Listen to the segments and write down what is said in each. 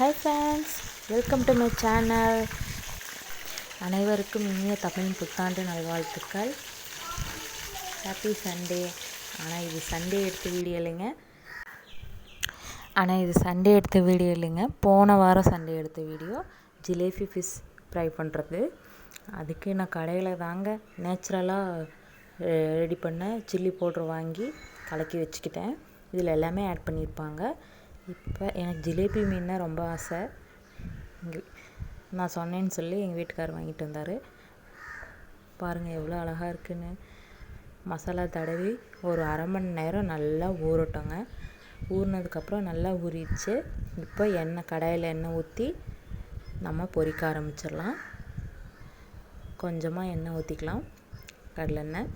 Hi friends welcome to my channel அனைவருக்கும் இனிய தமிழ் புத்தாண்டு நல்வாழ்த்துக்கள். ஹாப்பி சண்டே ஆனால் இது சண்டே எடுத்த வீடியோ இல்லைங்க. ஆனால் இது சண்டே எடுத்த வீடியோ இல்லைங்க. போன வாரம் சண்டே எடுத்த வீடியோ ஜிலேபி ஃபிஷ் ஃப்ரை பண்ணுறது அதுக்கு நான் கடையில் தாங்க நேச்சுரலாக ரெடி பண்ண சில்லி பவுட்ரு வாங்கி கலக்கி வச்சுக்கிட்டேன். இதில் எல்லாமே ஆட் பண்ணியிருப்பாங்க இப்போ எனக்கு ஜிலேபி மீன்னா ரொம்ப ஆசை. இங்கே நான் சொன்னேன்னு சொல்லி எங்கள் வீட்டுக்காரர் வாங்கிட்டு வந்தார். பாருங்கள் எவ்வளோ அழகாக இருக்குன்னு. மசாலா தடவி ஒரு அரை மணி நேரம் நல்லா ஊறட்டோங்க. ஊறினதுக்கப்புறம் நல்லா ஊறிடுச்சு. இப்போ எண்ணெய் கடாயில் எண்ணெய் ஊற்றி நம்ம பொரிக்க ஆரம்பிச்சிடலாம். கொஞ்சமாக எண்ணெய் ஊற்றிக்கலாம் கடலெண்ணெய்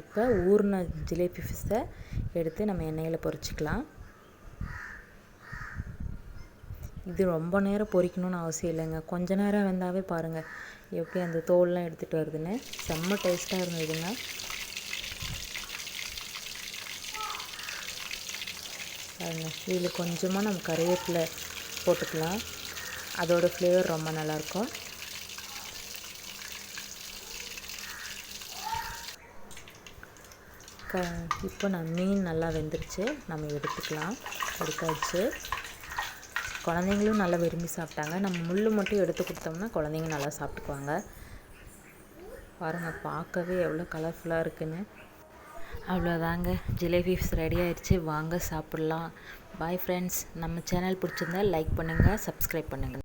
இப்போ ஊறின ஜிலேபி ஃபிஷ்ஷை எடுத்து நம்ம எண்ணெயில் பொரிச்சிக்கலாம். இது ரொம்ப நேரம் பொரிக்கணும்னு அவசியம் இல்லைங்க. கொஞ்ச நேரம் வெந்தாவே பாருங்கள் எப்படி அந்த தோல்லாம் எடுத்துகிட்டு வருதுன்னு. செம்ம டேஸ்ட்டாக இருந்ததுங்க. பாருங்க இதில் கொஞ்சமாக நம்ம கருவேப்பிலை போட்டுக்கலாம். அதோடய ஃப்ளேவர் ரொம்ப நல்லாயிருக்கும். க இப்போ நான் மீன் நல்லா வெந்துருச்சு. நம்ம எடுத்துக்கலாம். எடுத்தாச்சு. குழந்தைங்களும் நல்லா விரும்பி சாப்பிட்டாங்க. நம்ம முள் மட்டும் எடுத்து கொடுத்தோம்னா குழந்தைங்க நல்லா சாப்பிட்டுக்குவாங்க. பாருங்கள் பார்க்கவே எவ்வளோ கலர்ஃபுல்லாக இருக்குன்னு. அவ்வளோதாங்க. ஜிலேபிஸ் ரெடி ஆயிடுச்சு வாங்க சாப்பிட்லாம். பாய் ஃப்ரெண்ட்ஸ் நம்ம சேனல் பிடிச்சிருந்தா லைக் பண்ணுங்கள் சப்ஸ்கிரைப் பண்ணுங்கள்